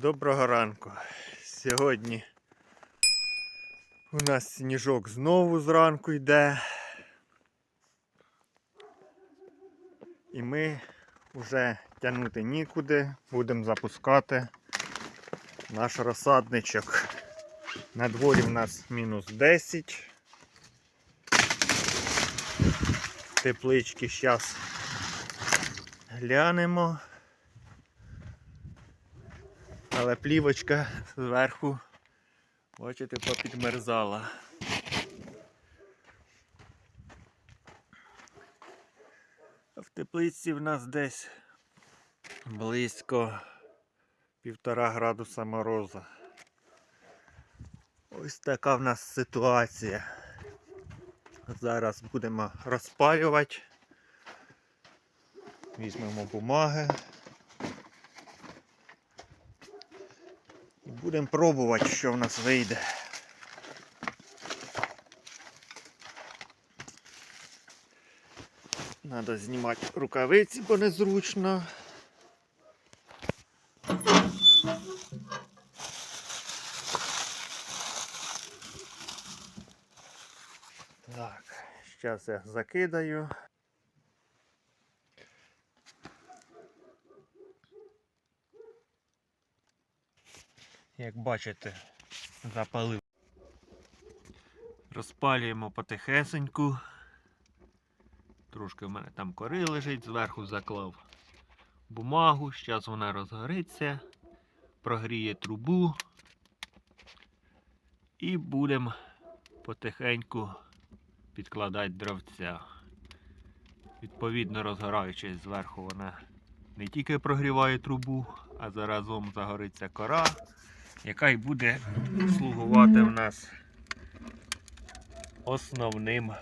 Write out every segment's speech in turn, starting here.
Доброго ранку. Сьогодні у нас сніжок знову зранку йде. І ми вже тягнути нікуди, будемо запускати наш розсадничок. На дворі в нас мінус 10. Теплички зараз глянемо. Але плівочка зверху, бачите, попідмерзала. В теплиці в нас десь близько півтора градуса мороза. Ось така в нас ситуація. Зараз будемо розпалювати. Візьмемо бумаги. Будемо пробувати, що в нас вийде. Надо знімати рукавиці, бо незручно. Так, зараз я закидаю. Як бачите, запалив. Розпалюємо потихесеньку. Трошки в мене там кори лежить, зверху заклав бумагу, зараз вона розгориться, прогріє трубу і будемо потихеньку підкладати дровця. Відповідно, розгораючись зверху, вона не тільки прогріває трубу, а заразом загориться кора, яка й буде слугувати в нас основним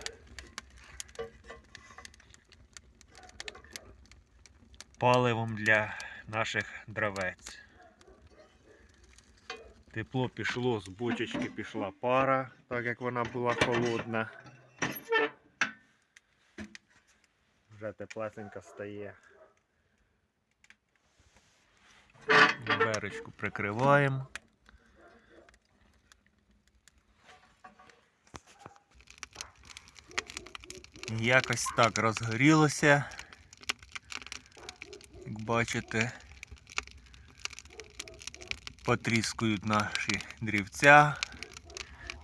паливом для наших дровець. Тепло пішло, з бочечки пішла пара, так як вона була холодна. Вже теплесенька стає. Беречку прикриваємо. Якось так розгорілося. Як бачите, потріскують наші дрівця.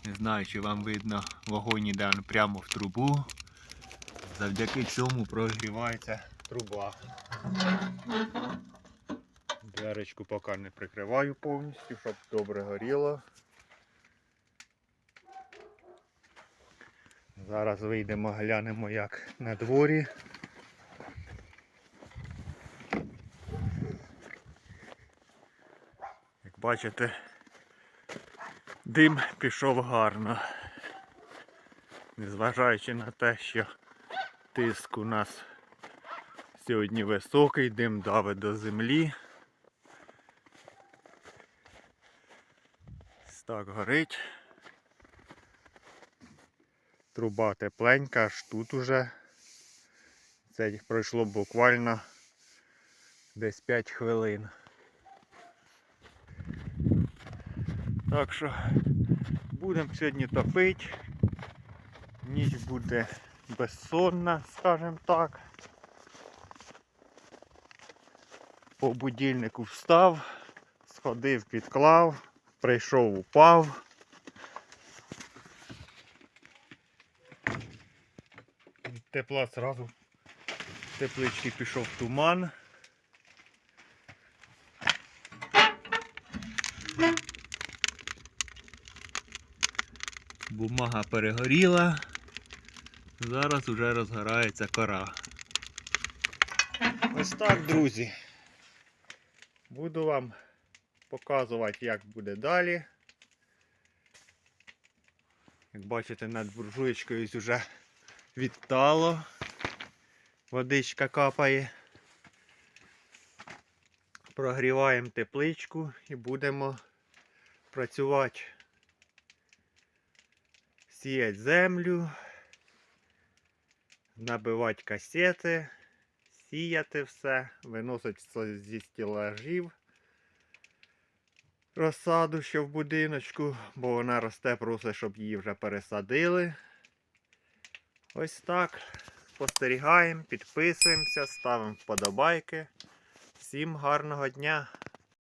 Не знаю, чи вам видно вогонь іде прямо в трубу. Завдяки цьому прогрівається труба. Дверечку поки не прикриваю повністю, щоб добре горіло. Зараз вийдемо, глянемо як на дворі. Як бачите, дим пішов гарно. Незважаючи на те, що тиск у нас сьогодні високий, дим давить до землі. Так горить. Труба тепленька, аж тут уже. Це пройшло буквально десь 5 хвилин. Так що будемо сьогодні топити. Ніч буде безсонна, скажімо так. По будильнику встав, сходив, підклав, прийшов, упав. Тепла зразу теплички пішов туман. Бумага перегоріла. Зараз вже розгорається кора. Ось так, друзі. Буду вам показувати, як буде далі. Як бачите, над буржуєчкою вже відтало. Водичка капає. Прогріваємо тепличку і будемо працювати. Сіяти землю, набивати касети, сіяти все, виносити зі стілажів. розсаду, що в будиночку, бо вона росте, просить, щоб її вже пересадили. Ось так. Спостерігаємо, підписуємося, ставимо вподобайки. Всім гарного дня!